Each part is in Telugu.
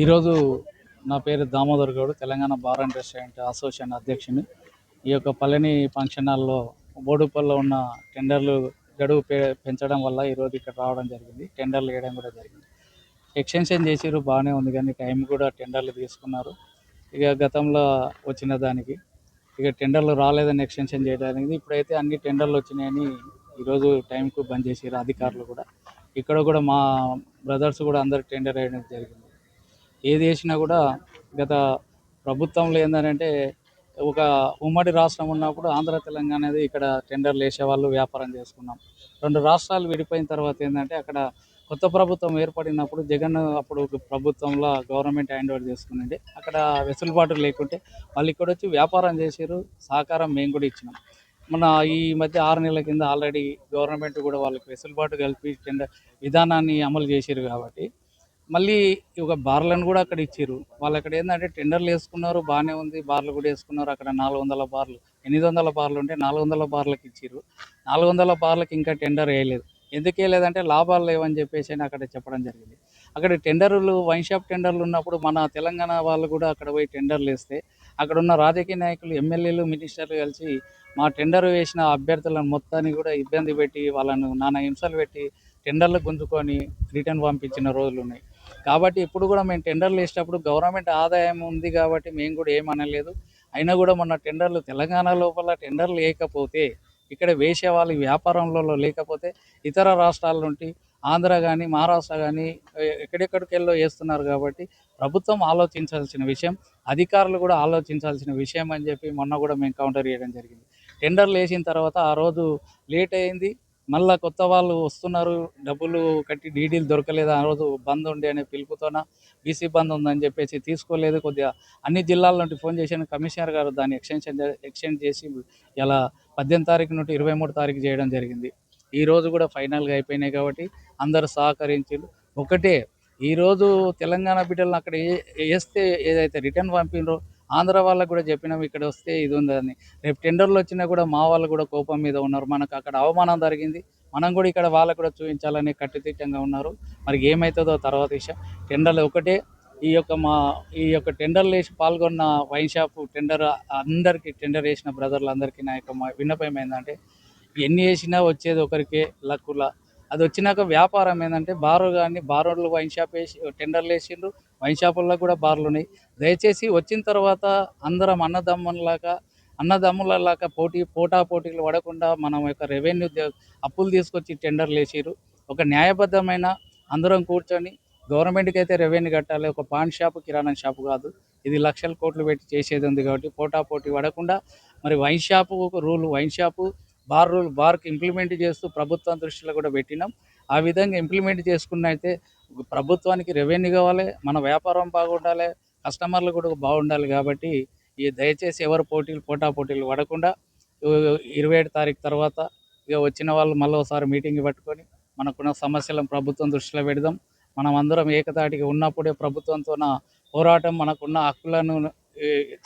ఈరోజు నా పేరు Damodar Goud Telangana bar and restaurant association అధ్యక్షుని. ఈ యొక్క పళని ఫంక్షన్ హాల్లో బోడుపల్లో ఉన్న టెండర్లు గడువు పెంచడం వల్ల ఈరోజు ఇక్కడ రావడం జరిగింది. టెండర్లు వేయడం కూడా జరిగింది. ఎక్స్టెన్షన్ చేసిర్రు బాగానే ఉంది. కానీ టైం కూడా టెండర్లు తీసుకున్నారు. ఇక గతంలో వచ్చిన దానికి ఇక టెండర్లు రాలేదని ఎక్స్టెన్షన్ చేయడానికి ఇప్పుడైతే అన్ని టెండర్లు వచ్చినాయని ఈరోజు టైంకు బంద్ చేసారు అధికారులు కూడా. ఇక్కడ కూడా మా బ్రదర్స్ కూడా అందరు టెండర్ వేయడం జరిగింది. ఏది వేసినా కూడా గత ప్రభుత్వంలో ఏంటంటే ఒక ఉమ్మడి రాష్ట్రం ఉన్నప్పుడు ఆంధ్ర తెలంగాణ అనేది ఇక్కడ టెండర్లు వేసేవాళ్ళు వ్యాపారం చేసుకున్నాం. రెండు రాష్ట్రాలు విడిపోయిన తర్వాత ఏంటంటే అక్కడ కొత్త ప్రభుత్వం ఏర్పడినప్పుడు జగన్ అప్పుడు ప్రభుత్వంలో గవర్నమెంట్ హ్యాండ్ ఓవర్ చేసుకునండి. అక్కడ వెసులుబాటు లేకుంటే వాళ్ళు ఇక్కడ వచ్చి వ్యాపారం చేసారు సహకారం మేము కూడా ఇచ్చినాం. మన ఈ మధ్య ఆరు నెలల కింద ఆల్రెడీ గవర్నమెంట్ కూడా వాళ్ళకి వెసులుబాటు కలిపి టెండర్ విధానాన్ని అమలు చేసారు కాబట్టి మళ్ళీ ఒక బార్లను కూడా అక్కడ ఇచ్చారు వాళ్ళు అక్కడ ఏంటంటే టెండర్లు వేసుకున్నారు బాగానే ఉంది బార్లు కూడా వేసుకున్నారు. అక్కడ నాలుగు వందల బార్లు ఎనిమిది వందల బార్లు ఉంటే నాలుగు వందల బార్లకు ఇచ్చారు నాలుగు వందల బార్లకు ఇంకా టెండర్ వేయలేదు. ఎందుకే లేదంటే లాభాలు లేవని చెప్పేసి అని అక్కడ చెప్పడం జరిగింది. అక్కడ టెండర్లు వైన్ షాప్ టెండర్లు ఉన్నప్పుడు మన తెలంగాణ వాళ్ళు కూడా అక్కడ పోయి టెండర్లు వేస్తే అక్కడ ఉన్న రాజకీయ నాయకులు ఎమ్మెల్యేలు మినిస్టర్లు కలిసి మా టెండర్ వేసిన అభ్యర్థులను మొత్తాన్ని కూడా ఇబ్బంది పెట్టి వాళ్ళను నానా హింసలు పెట్టి టెండర్లు గుంజుకొని రిటర్న్ పంపించిన రోజులు ఉన్నాయి. కాబట్టి ఇప్పుడు కూడా మేము టెండర్లు వేసేటప్పుడు గవర్నమెంట్ ఆదాయం ఉంది కాబట్టి మేము కూడా ఏమనలేదు. అయినా కూడా మొన్న టెండర్లు తెలంగాణ లోపల టెండర్లు లేకపోతే ఇక్కడ వేసే వాళ్ళు వ్యాపారంలో లేకపోతే ఇతర రాష్ట్రాల నుండి ఆంధ్ర కానీ మహారాష్ట్ర కానీ ఎక్కడెక్కడికి వెళ్ళో వేస్తున్నారు కాబట్టి ప్రభుత్వం ఆలోచించాల్సిన విషయం అధికారులు కూడా ఆలోచించాల్సిన విషయం అని చెప్పి మొన్న కూడా మేము కౌంటర్ చేయడం జరిగింది. టెండర్లు వేసిన తర్వాత ఆ రోజు లేట్ అయింది. మళ్ళా కొత్త వాళ్ళు వస్తున్నారు డబ్బులు కట్టి డీడీలు దొరకలేదు ఆ రోజు బంద్ ఉండి అనే పిలుపుతోన బీసీ బంద్ ఉందని చెప్పేసి తీసుకోలేదు. కొద్దిగా అన్ని జిల్లాల నుండి ఫోన్ చేసిన కమిషనర్ గారు దాన్ని ఎక్స్టెన్షన్ ఎక్స్టెండ్ చేసి ఇలా పద్దెనిమిది తారీఖు నుండి ఇరవై మూడు తారీఖు చేయడం జరిగింది. ఈ రోజు కూడా ఫైనల్గా అయిపోయినాయి కాబట్టి అందరు సహకరించారు ఒకటే ఈరోజు తెలంగాణ బిడ్డలను అక్కడ ఏ- వేస్తే ఏదైతే రిటర్న్ పంపినరో ఆంధ్ర వాళ్ళకు కూడా చెప్పినాం ఇక్కడ వస్తే ఇది ఉందని. రేపు టెండర్లు వచ్చినా కూడా మా వాళ్ళు కూడా కోపం మీద ఉన్నారు. మనకు అక్కడ అవమానం జరిగింది. మనం కూడా ఇక్కడ వాళ్ళకు కూడా చూపించాలని కట్టుదిట్టంగా ఉన్నారు. మరి ఏమవుతుందో తర్వాత విషయం. టెండర్లు ఒకటే. ఈ యొక్క మా ఈ యొక్క టెండర్లు వేసి పాల్గొన్న వైన్ షాప్ టెండర్ అందరికీ టెండర్ వేసిన బ్రదర్లందరికీ నా యొక్క విన్నపం ఏంటంటే ఎన్ని వేసినా వచ్చేది ఒకరికే లక్కుల. అది వచ్చినాక వ్యాపారం ఏంటంటే బారు కానీ బారోళ్ళు వైన్ షాప్ వేసి టెండర్లు వేసిండ్రు. వైన్ షాపుల్లో కూడా బార్లు ఉన్నాయి. దయచేసి వచ్చిన తర్వాత అందరం అన్నదమ్ములాగా అన్నదమ్ములలాగా పోటీ పోటా పోటీలు పడకుండా మనం యొక్క రెవెన్యూ అప్పులు తీసుకొచ్చి టెండర్లు వేసారు ఒక న్యాయబద్ధమైన అందరం కూర్చొని గవర్నమెంట్కి అయితే రెవెన్యూ కట్టాలి. ఒక పాన్ షాపు కిరాణా షాపు కాదు. ఇది లక్షల కోట్లు పెట్టి చేసేది ఉంది కాబట్టి పోటా పోటీ పడకుండా మరి wine shop rule wine shop bar rule బార్కి implement చేస్తూ ప్రభుత్వం దృష్టిలో కూడా పెట్టినాం. ఆ విధంగా ఇంప్లిమెంట్ చేసుకున్నైతే ప్రభుత్వానికి రెవెన్యూ కావాలి మన వ్యాపారం బాగుండాలి కస్టమర్లు కూడా బాగుండాలి కాబట్టి ఈ దయచేసి ఎవరు పోటీలు పోటా పోటీలు పడకుండా ఇరవై ఏడు తారీఖు తర్వాత ఇక వచ్చిన వాళ్ళు మళ్ళీ ఒకసారి మీటింగ్ పెట్టుకొని మనకున్న సమస్యలను ప్రభుత్వం దృష్టిలో పెడదాం. మనం అందరం ఏకతాటికి ఉన్నప్పుడే ప్రభుత్వంతో పోరాటం మనకున్న హక్కులను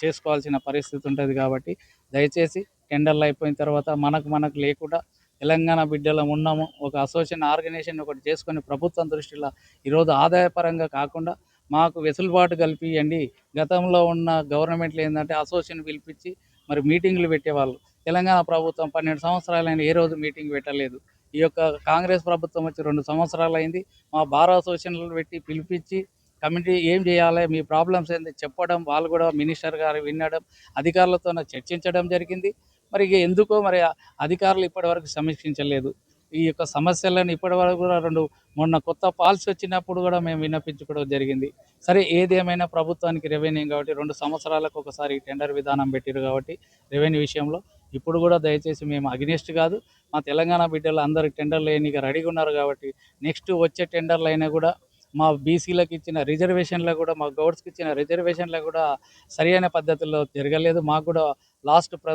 చేసుకోవాల్సిన పరిస్థితి ఉంటుంది కాబట్టి దయచేసి టెండర్లు అయిపోయిన తర్వాత మనకు మనకు లేకుండా తెలంగాణ బిడ్డలం ఉన్నాము. ఒక అసోసియేషన్ ఆర్గనైజేషన్ ఒకటి చేసుకొని ప్రభుత్వం దృష్టిలో ఈరోజు ఆదాయపరంగా కాకుండా మాకు వెసులుబాటు కల్పియండి. గతంలో ఉన్న గవర్నమెంట్లు ఏంటంటే అసోసియేషన్ పిలిపించి మరి మీటింగ్లు పెట్టేవాళ్ళు. తెలంగాణ ప్రభుత్వం పన్నెండు సంవత్సరాలైన ఏ రోజు మీటింగ్ పెట్టలేదు. ఈ యొక్క కాంగ్రెస్ ప్రభుత్వం వచ్చి రెండు సంవత్సరాలు అయింది. మా బార్ అసోసియేషన్లు పెట్టి పిలిపించి కమిటీ ఏం చేయాలి మీ ప్రాబ్లమ్స్ ఏంది చెప్పడం వాళ్ళు కూడా మినిస్టర్ గారు వినడం అధికారులతో చర్చించడం జరిగింది. మరి ఎందుకో మరి అధికారులు ఇప్పటివరకు సమీక్షించలేదు. ఈ యొక్క సమస్యలను ఇప్పటివరకు కూడా రెండు మొన్న కొత్త పాలసీ వచ్చినప్పుడు కూడా మేము విన్నపించుకోవడం జరిగింది. సరే ఏదేమైనా ప్రభుత్వానికి రెవెన్యూ కాబట్టి రెండు సంవత్సరాలకు ఒకసారి టెండర్ విధానం పెట్టారు కాబట్టి రెవెన్యూ విషయంలో ఇప్పుడు కూడా దయచేసి మేము అగ్నిస్ట్ కాదు. మా తెలంగాణ బిడ్డలు అందరు టెండర్లు వేయనీకి రెడీగా ఉన్నారు కాబట్టి నెక్స్ట్ వచ్చే టెండర్లు అయినా కూడా మా బీసీలకు ఇచ్చిన రిజర్వేషన్లో కూడా మా గౌడ్స్కి ఇచ్చిన రిజర్వేషన్లో కూడా సరైన పద్ధతిలో జరగలేదు. మాకు కూడా లాస్ట్ ప్ర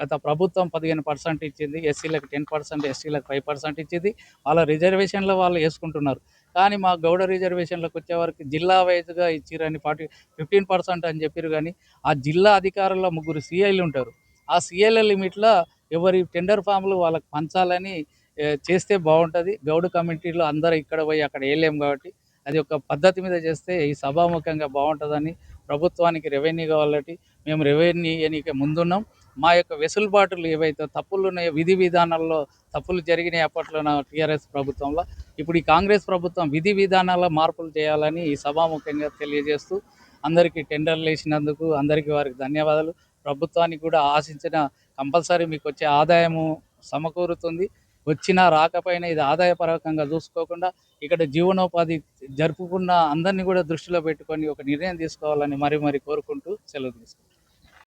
గత ప్రభుత్వం పదిహేను పర్సెంట్ ఇచ్చింది ఎస్సీలకు టెన్ పర్సెంట్ ఎస్టీలకు ఫైవ్ పర్సెంట్ ఇచ్చింది. వాళ్ళ రిజర్వేషన్లో వాళ్ళు వేసుకుంటున్నారు. కానీ మా గౌడ రిజర్వేషన్లకు వచ్చేవరకు జిల్లా వైజ్గా ఇచ్చిరని ఫార్టీ ఫిఫ్టీన్ పర్సెంట్ అని చెప్పారు కానీ ఆ జిల్లా అధికారుల్లో ముగ్గురు సీఐలు ఉంటారు. ఆ సీఐల లిమిట్లో ఎవరి టెండర్ ఫామ్లు వాళ్ళకి పంచాలని చేస్తే బాగుంటుంది. గౌడ్ కమిటీలో అందరూ ఇక్కడ పోయి అక్కడ వేయలేము కాబట్టి అది ఒక పద్ధతి మీద చేస్తే ఈ సభాముఖంగా బాగుంటుందని ప్రభుత్వానికి రెవెన్యూ కావాలంటే మేము రెవెన్యూ ఇవ్వనీకి ముందున్నాం. మా యొక్క వెసులుబాటులు ఏవైతే తప్పులు ఉన్నాయో విధి విధానాల్లో తప్పులు జరిగినాయి అప్పట్లో నా టీఆర్ఎస్ ప్రభుత్వంలో ఇప్పుడు ఈ కాంగ్రెస్ ప్రభుత్వం విధి విధానాల మార్పులు చేయాలని ఈ సభాముఖంగా తెలియజేస్తూ అందరికీ టెండర్లు వేసినందుకు అందరికీ వారికి ధన్యవాదాలు. ప్రభుత్వానికి కూడా ఆశించిన కంపల్సరీ మీకు వచ్చే ఆదాయము సమకూరుతుంది. వచ్చినా రాకపోయినా ఇది ఆదాయపరకంగా చూసుకోకుండా ఇక్కడ జీవనోపాధి జరుపుకున్న అందరినీ కూడా దృష్టిలో పెట్టుకొని ఒక నిర్ణయం తీసుకోవాలని మరి మరి కోరుకుంటూ సెలవు తీసుకుంటాం